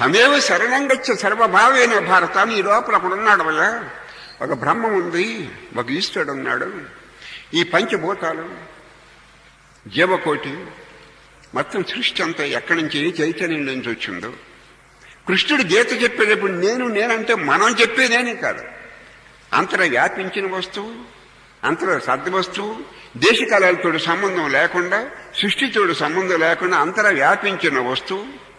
తమేవ శరణంగచ్చ సర్వభావేన భారత. నీ లోపల అక్కడ ఉన్నాడు వల్ల ఒక బ్రహ్మం ఉంది ఒక ఈశ్వరుడు ఉన్నాడు. ఈ పంచభూతాలు జీవకోటి మొత్తం సృష్టి అంతా ఎక్కడి నుంచి? చైతన్యం నుంచి వచ్చిందో. కృష్ణుడు గీత చెప్పేటప్పుడు నేను నేనంటే మనం చెప్పేదేనే కాదు. అంతర వ్యాపించిన వస్తువు అంతర సర్ది వస్తువు దేశకాలాలతో సంబంధం లేకుండా సృష్టితోడు సంబంధం లేకుండా అంతర వ్యాపించిన వస్తువు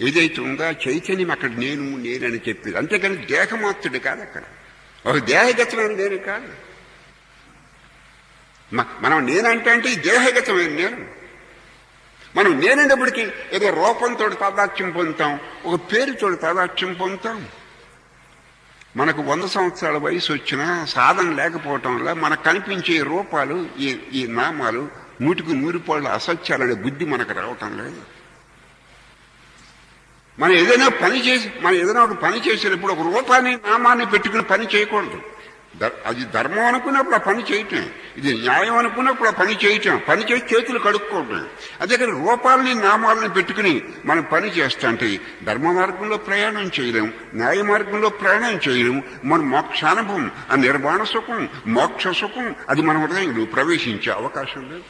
ఏదైతే ఉందో ఆ చైతన్యం అక్కడ నేను నేనని చెప్పేది. అంతేకాని దేహమాత్రుడు కాదు అక్కడ. ఒక దేహగతమైన నేను కాదు. మనం నేనంటే అంటే ఈ దేహగతమైన నేను. మనం నేనైనప్పటికీ ఏదో రూపంతో తాదాత్యం పొందుతాం ఒక పేరుతో తాదాత్యం పొందుతాం. మనకు వంద సంవత్సరాల వయసు వచ్చినా సాధన లేకపోవటం వల్ల మనకు కనిపించే రూపాలు ఈ ఈ నామాలు నూటికి నూరు అసత్యాలనే బుద్ధి మనకు రావటం లేదు. మనం ఏదైనా పని చేసి మనం ఏదైనా ఒక పని చేసేటప్పుడు ఒక రూపాన్ని నామాన్ని పెట్టుకుని పని చేయకూడదు. అది ధర్మం అనుకున్నప్పుడు ఆ పని చేయటం ఇది న్యాయం అనుకున్నప్పుడు ఆ పని చేయటం పని చేసి చేతులు కడుక్కోవటం అదే కానీ రూపాలని నామాలని పెట్టుకుని మనం పని చేస్తుంటే ధర్మ మార్గంలో ప్రయాణం చేయలేం న్యాయ మార్గంలో ప్రయాణం చేయలేం మన మోక్షానుభవం ఆ నిర్వాణ సుఖం మోక్ష సుఖం అది మన హృదయంలో ప్రవేశించే అవకాశం లేదు.